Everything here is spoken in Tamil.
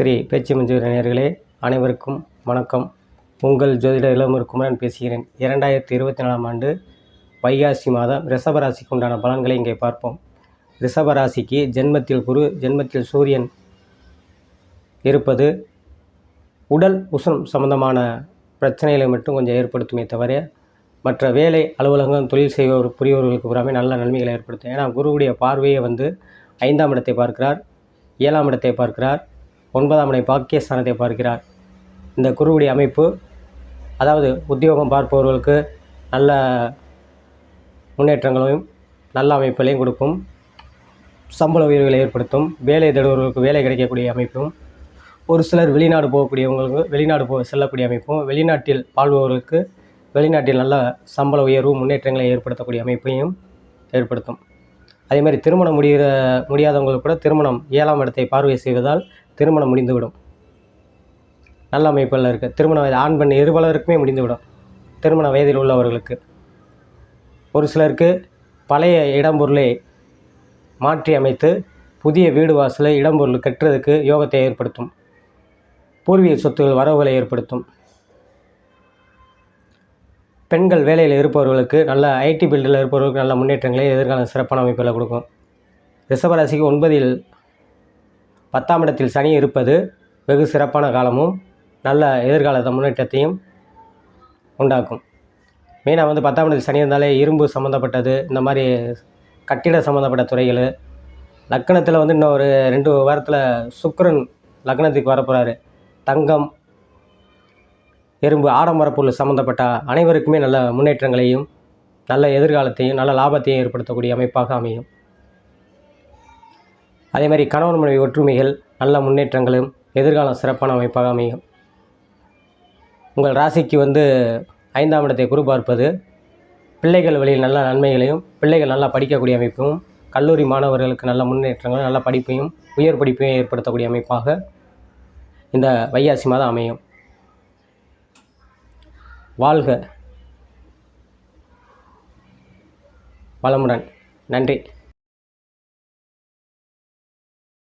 ஸ்ரீ பேச்சு மஞ்சூர் நேர்களே அனைவருக்கும் வணக்கம். உங்கள் ஜோதிட இளமர் குமரன் பேசுகிறேன். இரண்டாயிரத்தி இருபத்தி நாலாம் ஆண்டு வைகாசி மாதம் ரிஷபராசிக்கு உண்டான பலன்களை இங்கே பார்ப்போம். ரிஷபராசிக்கு ஜென்மத்தில் குரு ஜென்மத்தில் சூரியன் இருப்பது உடல் உஷ்ணம் சம்பந்தமான பிரச்சனைகளை மட்டும் கொஞ்சம் ஏற்படுத்துமே தவிர மற்ற வேலை அலுவலகம் தொழில் செய்வோர் புரியோர்களுக்கு புறாமே நல்ல நன்மைகளை ஏற்படுத்தும். ஏன்னா குருவுடைய பார்வையை வந்து ஐந்தாம் இடத்தை பார்க்கிறார் ஏழாம் இடத்தை பார்க்கிறார். ஒன்பதாம் இடம் பாக்கியஸ்தானத்தை பார்க்கிறார். இந்த குருவுடைய அமைப்பு அதாவது உத்தியோகம் பார்ப்பவர்களுக்கு நல்ல முன்னேற்றங்களையும் நல்ல அமைப்புகளையும் கொடுக்கும். சம்பள உயர்வுகளை ஏற்படுத்தும். வேலை தேடுபவர்களுக்கு வேலை கிடைக்கக்கூடிய அமைப்பும் ஒரு சிலர் வெளிநாடு போகக்கூடியவங்களுக்கு வெளிநாடு போக செல்லக்கூடிய அமைப்பும் வெளிநாட்டில் வாழ்பவர்களுக்கு வெளிநாட்டில் நல்ல சம்பள உயர்வு முன்னேற்றங்களை ஏற்படுத்தக்கூடிய அமைப்பையும் ஏற்படுத்தும். அதே மாதிரி திருமணம் முடிகிற முடியாதவங்களுக்கு கூட திருமணம் ஏழாம் இடத்தை பார்வை செய்வதால் திருமணம் முடிந்துவிடும். நல்ல அமைப்பில் இருக்குது திருமண வயது ஆண் பெண் இருபலருக்குமே முடிந்துவிடும். திருமண வயதில் உள்ளவர்களுக்கு. ஒரு சிலருக்கு பழைய இடம்பொருளை மாற்றி அமைத்து புதிய வீடு வாசலை இடம்பொருள் கட்டுறதுக்கு யோகத்தை ஏற்படுத்தும். பூர்வீக சொத்துகள் வரவுகளை ஏற்படுத்தும். பெண்கள் வேலையில் இருப்பவர்களுக்கு நல்ல ஐடி ஃபீல்டில் இருப்பவர்களுக்கு நல்ல முன்னேற்றங்களை எதிர்காலம் சிறப்பான அமைப்பில் கொடுக்கும். ரிஷபராசிக்கு ஒன்பதில் பத்தாம் இடத்தில் சனி இருப்பது வெகு சிறப்பான காலமும் நல்ல எதிர்காலத்தை முன்னேற்றத்தையும் உண்டாக்கும். மெயினாக வந்து பத்தாம் இடத்தில் சனி இருந்தாலே இரும்பு சம்மந்தப்பட்டது இந்த மாதிரி கட்டிட சம்மந்தப்பட்ட துறைகள். லக்கணத்தில் வந்து இன்னும் ஒரு ரெண்டு வாரத்தில் சுக்கரன் லக்னத்துக்கு வரப்போகிறாரு தங்கம் எறும்பு ஆடம்பர பொருள் சம்மந்தப்பட்ட அனைவருக்குமே நல்ல முன்னேற்றங்களையும் நல்ல எதிர்காலத்தையும் நல்ல லாபத்தையும் ஏற்படுத்தக்கூடிய அமைப்பாக அமையும். அதே மாதிரி கணவன் மனைவி ஒற்றுமைகள் நல்ல முன்னேற்றங்களும் எதிர்காலம் சிறப்பான அமைப்பாக அமையும். உங்கள் ராசிக்கு வந்து ஐந்தாம் இடத்தை குரு பார்ப்பது பிள்ளைகள் வழியில் நல்ல நன்மைகளையும் பிள்ளைகள் நல்லா படிக்கக்கூடிய அமைப்பும் கல்லூரி மாணவர்களுக்கு நல்ல முன்னேற்றங்களும் நல்ல படிப்பையும் உயர் படிப்பையும் ஏற்படுத்தக்கூடிய அமைப்பாக இந்த வைகாசி மாதம் அமையும். வாழ்க வளமுடன். நன்றி.